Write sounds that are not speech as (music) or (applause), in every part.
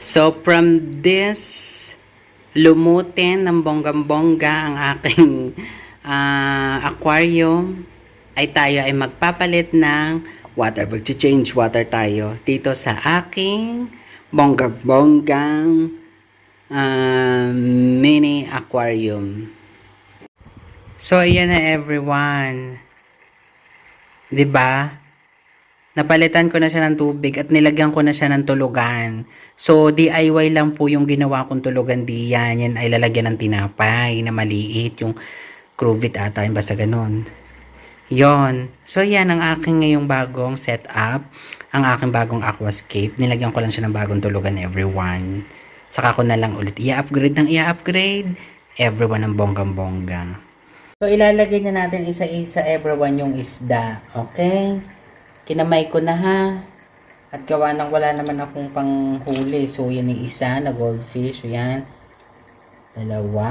So, from this lumutin ng bonggang-bongga ang aking (laughs) ah, aquarium, ay tayo ay magpapalit ng water. Mag-change water tayo dito sa aking bonggang-bonggang ah, mini aquarium. So, ayan na everyone. 'Di ba? Napalitan ko na siya ng tubig at nilagyan ko na siya ng tulugan. So, DIY lang po yung ginawa kong tulugan diyan. Yan ay lalagyan ng tinapay na maliit. Yung cruvit ata, yung basta ganun. Yon. So, yan ang aking ngayong bagong setup. Ang aking bagong aquascape. Nilagyan ko lang siya ng bagong tulugan everyone. Saka ko na lang ulit i-upgrade ng i-upgrade. Everyone ng bonggang-bongga. So, ilalagay na natin isa-isa everyone yung isda. Okay? Kinamay ko na ha. At gawa nang wala naman akong panghuli. So, yan yung isa na goldfish. So, yan. Dalawa.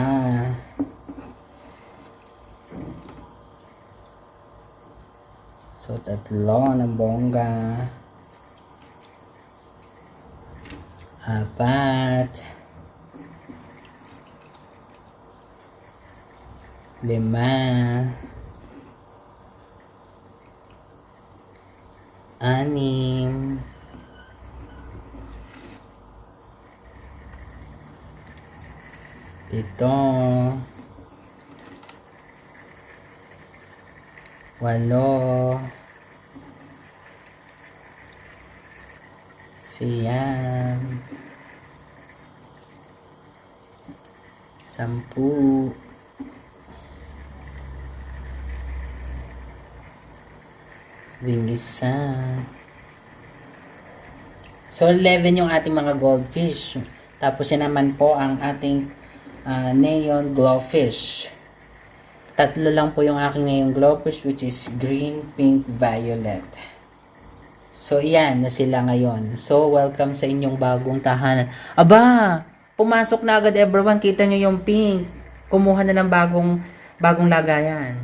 So, tatlo ng bongga. Apat. Lima. Anim, pito, walo, siyam, sampu, Ringisa. So, 11 yung ating mga goldfish. Tapos, yan naman po ang ating ah, neon glowfish. Tatlo lang po yung aking neon glowfish which is green, pink, violet. So, yan na sila ngayon. So, welcome sa inyong bagong tahanan. Aba! Pumasok na agad everyone. Kita nyo yung pink. Kumuha na ng bagong, bagong lagayan.